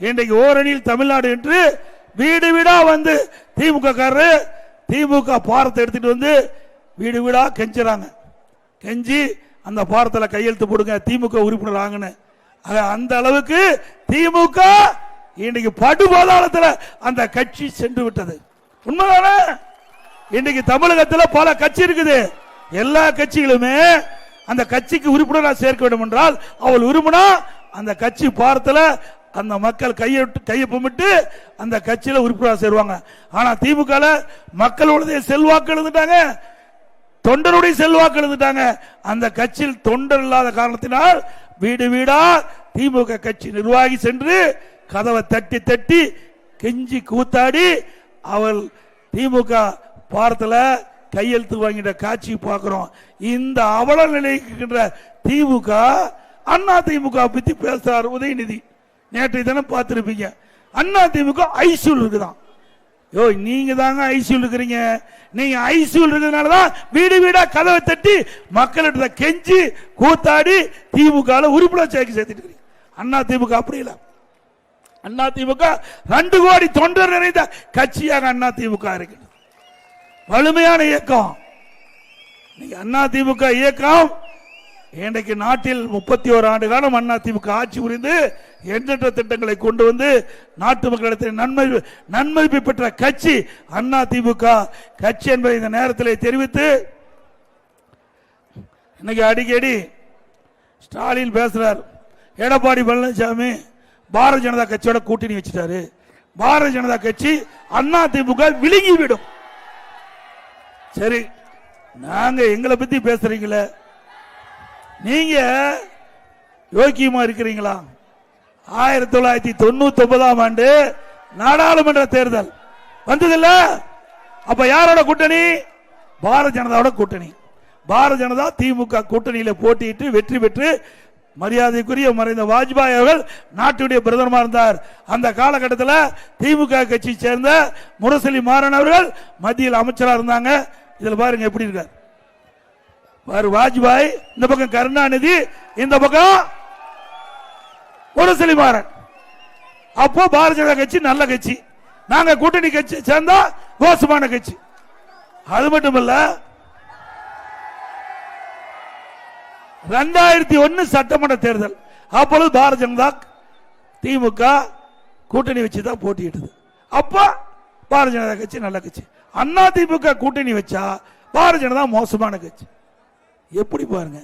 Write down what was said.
இன்றைக்கு ஓரணியில் தமிழ்நாடு என்று வீடு வீடா வந்து திமுக காரரு திமுக பாரத்தை எடுத்துட்டு வந்து வீடு வீடா கெஞ்சுறாங்க. கெஞ்சி அந்த பாரத்தில் கையெழுத்து போடுங்க திமுக உறுப்பினர் ஆகுன்னு. அந்த அளவுக்கு திமுக இன்னைக்கு படுபாதாளத்தில் அந்த கட்சி சென்று விட்டது. உண்மைதானே? இன்னைக்கு தமிழகத்தில் பல கட்சி இருக்குது. எல்லா கட்சிகளுமே அந்த கட்சிக்கு உறுப்பினராக சேர்க்க வேண்டும் என்றால் அவள் விரும்பினா அந்த கட்சி பாரத்தில் அந்த மக்கள் கையை கையை கும்பிட்டு அந்த கட்சியில் உறுப்பினராக சேருவாங்க. ஆனால் திமுக மக்களுடைய செல்வாக்கு எழுந்துட்டாங்க தொண்டருடைய செல்வாக்கு எழுந்துட்டாங்க அந்த கட்சியில் தொண்டர் இல்லாத காரணத்தினால் வீடு வீடா திமுக கட்சி நிர்வாகி சென்று கதவை தட்டி தட்டி கெஞ்சி கூத்தாடி அவள் திமுக பாரத்தில் கையெழுத்து வாங்கிட்ட காட்சி பார்க்கிறோம். இந்த அவல நிலைக்கின்ற திமுக அண்ணா திமுக பற்றி பேசுறார் உதயநிதி. நேற்று தினம் பார்த்துருப்பீங்க. அண்ணா திமுக ஐசியூல் இருக்குதான். யோ நீங்க தாங்க ஐசியூல் இருக்கிறீங்க. நீங்க ஐசியூல் இருக்கிறதுனால தான் வீடு வீடா கதவை தட்டி மக்கள்கிட்ட கெஞ்சி கூத்தாடி திமுக உறுப்பினர் சேர்க்க சேர்த்துட்டு இருக்கீங்க. அண்ணா திமுக அப்படி இல்லை. அண்ணா திமுக ரெண்டு கோடி தொண்டர் நிறைந்த கட்சியாக அண்ணா திமுக இருக்கு வலிமையான இயக்கம். இன்னைக்கு அண்ணா திமுக இயக்கம். இன்றைக்கு நாட்டில் முப்பத்தி ஓரு ஆண்டு காலம் அண்ணா திமுக ஆட்சி புரிந்து எண்ணற்ற திட்டங்களை கொண்டு வந்து நாட்டு மக்களிடத்தில் நன்மை நன்மதிப்பு பெற்ற கட்சி அண்ணா திமுக கட்சி என்பதை இந்த நேரத்தில் தெரிவித்து இன்னைக்கு அடிக்கடி ஸ்டாலின் பேசுறார். எடப்பாடி பழனிசாமி பாரதிய ஜனதா கட்சியோட கூட்டணி வச்சுட்டாரு. பாரதிய ஜனதா கட்சி அண்ணா திமுக விழுங்கி விடும். சரி நாங்க எங்களை பத்தி பேசுறீங்களே. நீங்க யோக்கியமா இருக்கிறீங்களா? ஆயிரத்தி தொள்ளாயிரத்தி தொண்ணூத்தி ஒன்பதாம் ஆண்டு நாடாளுமன்ற தேர்தல். வந்ததில்ல? அப்ப யாரோட கூட்டணி? பாரத ஜனதாவோட கூட்டணி. பாரத ஜனதா திமுக கூட்டணியில போட்டியிட்டு வெற்றி பெற்று மரியாதைக்குரிய மறைந்த வாஜ்பாய் அவர்கள் நாட்டுடைய பிரதமர் இருந்தார். அந்த காலகட்டத்தில் திமுக கட்சி சேர்ந்த முரசொலி மாறன் அவர்கள் மத்தியில் அமைச்சராக இருந்தாங்க. இதில் பாருங்க எப்படி இருக்கார். வாஜ்பாய் இந்த பக்கம் கருணாநிதி இந்த பக்கம் முரசொலி மாறன் அப்போ பாரதிய ஜனதா கட்சி நல்ல கட்சி. நாங்க கூட்டணி கட்சி சேர்ந்தா மோசமான கட்சி. அது மட்டும் இல்ல ரெண்டாயிரத்தி ஒன்னு சட்டமன்ற தேர்தல். அப்பொழுது பாரதிய ஜனதா திமுக கூட்டணி வச்சு தான் போட்டியிட்டது. அப்ப பாரதிய ஜனதா கட்சி நல்ல கட்சி. அண்ணா திமுக கூட்டணி வச்சா பாரதிய ஜனதா மோசமான கட்சி. எப்படி பாருங்க.